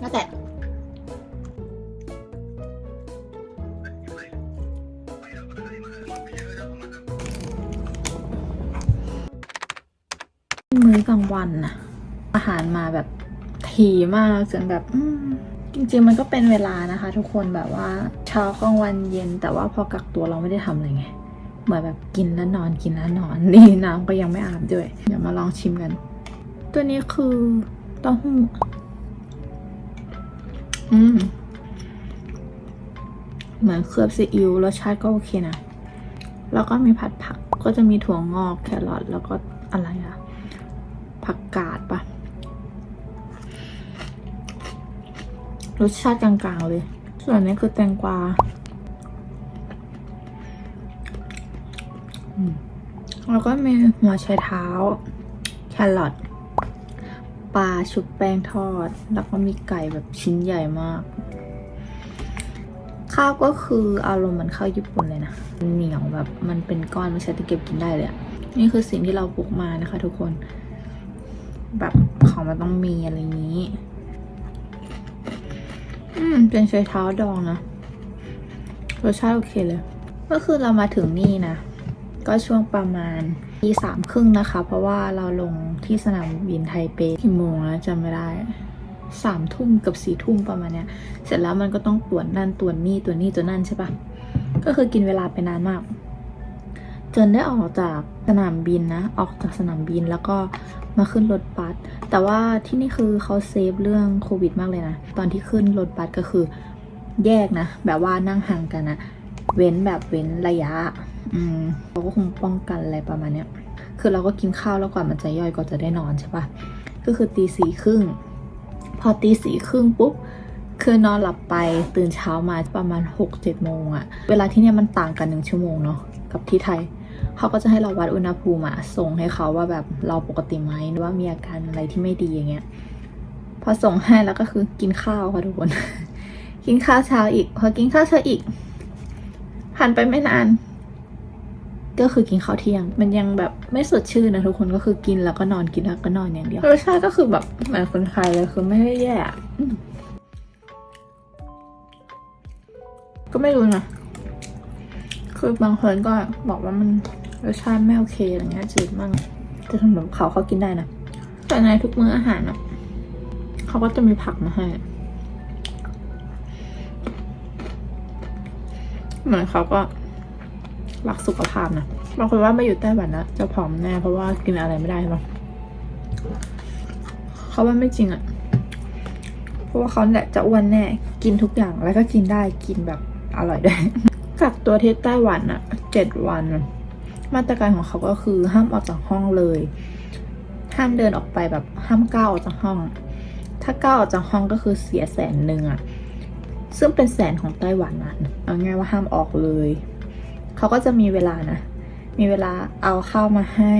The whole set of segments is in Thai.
แล้วแต่มื้อกลางวันนะอาหารมาแบบถี่มากจนแบบจริงๆ มันก็เป็นเวลานะคะ ทุกคนแบบว่าเช้ากลางวันเย็น แต่ว่าพอกักตัวเราไม่ได้ทำอะไรไง เหมือนแบบกินแล้วนอนกินแล้วนอนนี่น้ำก็ยังไม่อาบด้วย เดี๋ยวมาลองชิมกัน ตัวนี้คือเต้าหู้ อืมเหมือนเคลือบซีอิ๊วรสชาติก็โอเคนะ แล้วก็มีผัดผักก็จะมีถั่วงอกแครอทแล้วก็อะไรอะผักกาดปะรสชาติกลางๆเลย ส่วนนี้คือแตงกวาแล้วก็มีหัวไชเท้า แครอท ปลาชุบแป้งทอด แล้วก็มีไก่แบบชิ้นใหญ่มาก ข้าวก็คืออารมณ์เหมือนข้าวญี่ปุ่นเลยนะเหนียวแบบมันเป็นก้อนไม่ใช่ตะเก็บกินได้เลยอะนี่คือสิ่งที่เราปลูกมานะคะ ทุกคน แบบของมันต้องมีอะไรนี้ อืม เป็นไชเท้าดองนะรสชาติโอเคเลย ก็คือเรามาถึงนี่นะ ก็ช่วงประมาณตีสามครึ่งนะคะ เพราะว่าเราลงที่สนามบินไทเปกี่โมงแล้วจำไม่ได้สามทุ่มกับสี่ทุ่มประมาณเนี้ย เสร็จแล้วมันก็ต้องตรวจนั่นตรวจนี่ตรวจนี่ตรวจนั่นใช่ปะก็คือกินเวลาไปนานมาก จนได้ออกจากสนามบินนะ ออกจากสนามบินแล้วก็มาขึ้นรถบัสแต่ว่าที่นี่คือเขาเซฟเรื่องโควิดมากเลยนะ ตอนที่ขึ้นรถบัสก็คือแยกนะ แบบว่านั่งห่างกันนะเว้นแบบเว้นระยะ อืมเขาก็คงป้องกันอะไรประมาณเนี้ยคือเราก็กินข้าวแล้วก่อนมันจะย่อยก็จะได้นอนใช่ปะก็คือตีสี่ครึ่งพอตีสี่ครึ่งปุ๊บคือนอนหลับไปตื่นเช้ามาประมาณ6กเจ็ดโมงอะเวลาที่เนี่ยมันต่างกันหนึ่งชั่วโมงเนาะกับที่ไทยเขาก็จะให้เราวัดอุณหภูมิอะส่งให้เขาว่าแบบเราปกติไหมหรือว่ามีอาการอะไรที่ไม่ดีอย่างเงี้ยพอส่งให้แล้วก็คือกินข้าวค่ะทุกคน กินข้าวเช้าอีก พอกินข้าวเช้าอีกผ่านไปไม่นาน ก็คือกินข้าวเที่ยง มันยังแบบไม่สดชื่นนะทุกคนก็คือกินแล้วก็นอนกินแล้วก็นอนอย่างเดียวรสชาติก็คือแบบเหมือนคนไทยเลยคือไม่ได้แย่ก็ไม่รู้นะคือบางคนก็บอกว่ามันรสชาติไม่โอเคอะไรเงี้ยจืดมากแต่สำหรับเขาเขากินได้นะแต่ในทุกมื้ออาหารอะเขาก็จะมีผักมาให้เหมือนเขาก็ รักสุขภาพนะบางคนว่ามาอยู่ไต้หวันนะจะผอมแน่เพราะว่ากินอะไรไม่ได้หรอกเขาว่าไม่จริงอะเพราะว่าเขาแหละจะอ้วนแน่กินทุกอย่างแล้วก็กินได้กินแบบอร่อยด้วยกักตัวที่ไต้หวันอะเจ็ดวัน มาตรการของเขาก็คือห้ามออกจากห้องเลย ห้ามเดินออกไปแบบห้ามก้าวออกจากห้อง ถ้าก้าวออกจากห้องก็คือเสียแสนหนึ่งอะซึ่งเป็นแสนของไต้หวันนะเอาง่ายว่าห้ามออกเลย เขาก็จะมีเวลานะ มีเวลาเอาข้าวมาให้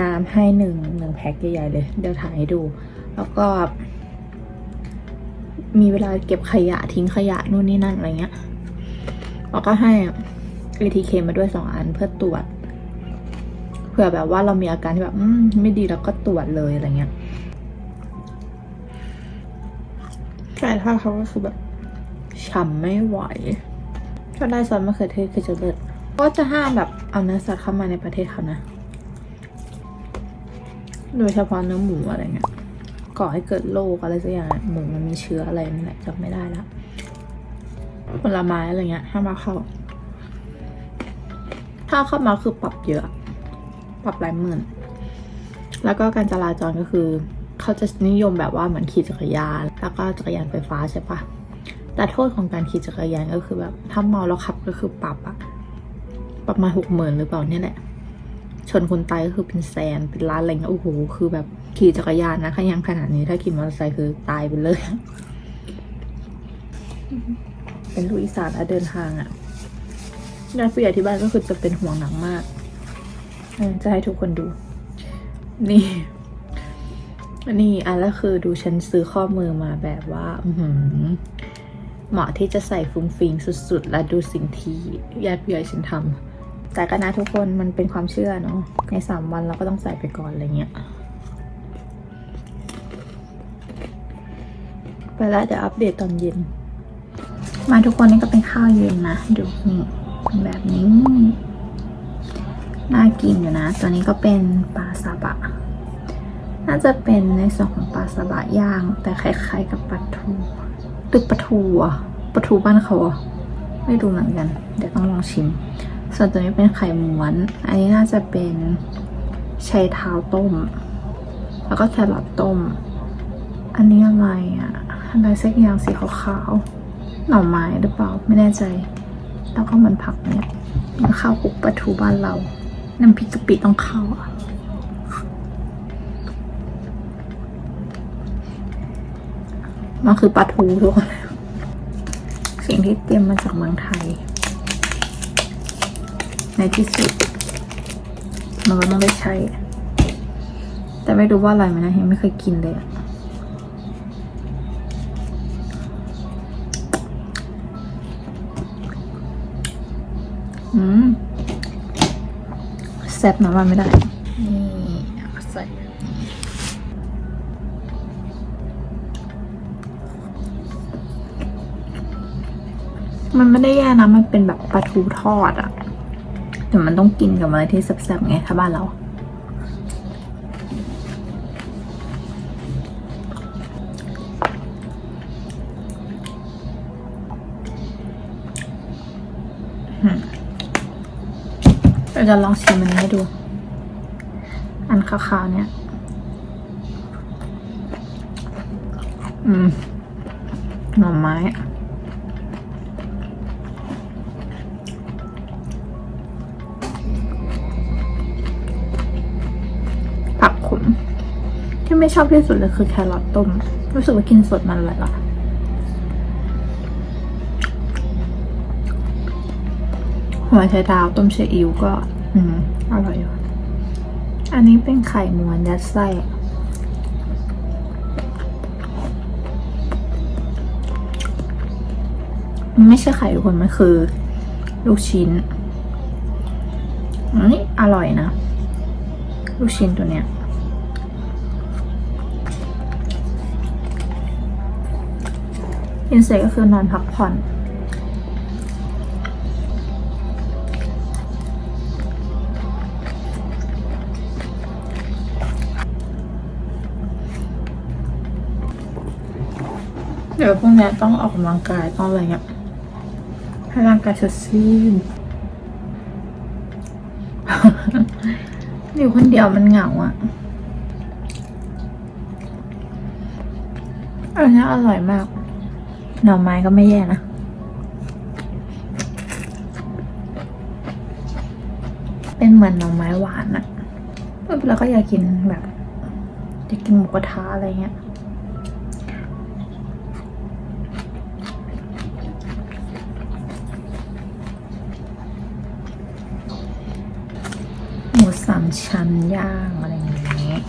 น้ำให้หนึ่งหนึ่งแพ็คใหญ่ๆเลย เดี๋ยวถ่ายให้ดู แล้วก็ มีเวลาเก็บขยะทิ้งขยะนู่นนี่นั่นอะไรเงี้ยแล้วก็ให้ ATK มาด้วยสองอันเพื่อตรวจ เผื่อแบบว่าเรามีอาการที่แบบอืมไม่ดีแล้วก็ตรวจเลยอะไรเงี้ยแต่ถ้าเขาก็คือแบบฉ่ำไม่ไหว ถ้าได้ซอสมะเขือเทศคือจะเลิศก็จะห้ามแบบเอาเนื้อสัตว์เข้ามาในประเทศเขานะ โดยเฉพาะเนื้อหมูอะไรเงี้ย ก่อให้เกิดโรคอะไรสักอย่าง หมูมันมีเชื้ออะไรนั่นแหละจำไม่ได้แล้วผลไม้อะไรเงี้ยห้ามมาเข้า ถ้าเข้ามาคือปรับเยอะ ปรับหลายหมื่น แล้วก็การจราจรก็คือ เขาจะนิยมแบบว่าเหมือนขี่จักรยาน แล้วก็จักรยานไฟฟ้าใช่ปะ แต่โทษของการขี่จักรยานก็คือแบบถ้าเมาแล้วขับก็คือปรับอะประมาณหกหมื่นหรือเปล่าเนี่ยแหละ ชนคนตายก็คือเป็นแสนเป็นล้านอะไรเงี้ยโอ้โหคือแบบขี่จักรยานนะขยังขนาดนี้ถ้าขี่มอเตอร์ไซค์คือตายไปเลย เป็นลูกอีสานอะเดินทางอะญาติผู้ใหญ่ที่บ้านก็คือจะเป็นห่วงหนักมากจะให้ทุกคนดู นี่นี่อันแล้วคือดูฉันซื้อข้อมือมาแบบว่า อื เหมาะที่จะใส่ฟุ้งฟิงสุดๆ และดูสิ่งที่ญาติผู้ใหญ่ฉันทำแต่ก็นะทุกคนมันเป็นความเชื่อเนาะในสามวันเราก็ต้องใส่ไปก่อนอะไรเงี้ยไปแล้วเดี๋ยวอัปเดตตอนเย็น มาทุกคนนี่ก็เป็นข้าวเย็นนะ ดูนี่เป็นแบบนี้ น่ากินอยู่นะ ตัวนี้ก็เป็นปลาซาบะ น่าจะเป็นในส่วนของปลาซาบะย่าง แต่คล้ายๆกับปลาทู ตึกปลาทูอะปลาทูบ้านเขาอะไม่รู้เหมือนกัน เดี๋ยวต้องลองชิม ส่วนตัวนี้เป็นไข่ม้วน อันนี้น่าจะเป็นไชัยเท้าต้ม แล้วก็แครอทต้ม อันนี้อะไรอะอะไรสักอย่างสีขาวๆหน่อไม้หรือเปล่าไม่แน่ใจ แล้วก็มันผักเนี่ยมันข้าวคลุกปลาทูบ้านเราน้ำพริกกะปิต้องเข้าอะ มันคือปลาทูทุกคนสิ่งที่เตรียมมาจากเมืองไทย ในที่สุด มันก็ต้องได้ใช้ แต่ไม่รู้ว่าอร่อยไหมนะยังไม่เคยกินเลยอะอืมแซ่บนะว่าไม่ได้ นี่ใส่ มันไม่ได้แย่นะ มันเป็นแบบปลาทูทอดอะแต่มันต้องกินกับอะไรที่แซ่บๆไงถ้าบ้านเรา เราจะลองชิมอันนี้ให้ดู อันขาวๆเนี่ย อืม หน่อไม้ ไม่ชอบที่สุดเลยคือแครอทต้ม รู้สึกว่ากินสดมันอร่อยละหัวไชเท้าต้มซีอิ๊วก็ อืม อร่อยอยู่ อันนี้เป็นไข่ม้วนยัดไส้มันไม่ใช่ไข่ทุกคน มันคือ ลูกชิ้นอันนี้อร่อยนะ ลูกชิ้นตัวเนี้ย กินเสร็จก็คือนอนพักผ่อน เดี๋ยวพรุ่งนี้ต้องออกกำลังกายต้องอะไรเงี้ยให้ร่างกายสดชื่นอยู่คนเดียวมันเหงาอะ อันนี้อร่อยมาก หน่อไม้ก็ไม่แย่นะ เป็นเหมือนหน่อไม้หวานอะแล้วก็อยากกินแบบอยากกินหมูกระทะอะไรเงี้ยหมูสามชั้นย่างอะไรอย่างเงี้ย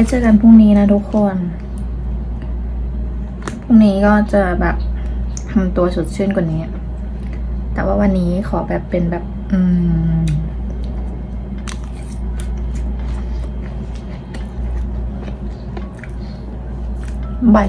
ว้เจอกันพรุ่งนี้นะทุกคน พรุ่งนี้ก็จะแบบทำตัวสดชื่นกว่านี้ แต่ว่าวันนี้ขอแบบเป็นแบบ อืม บาย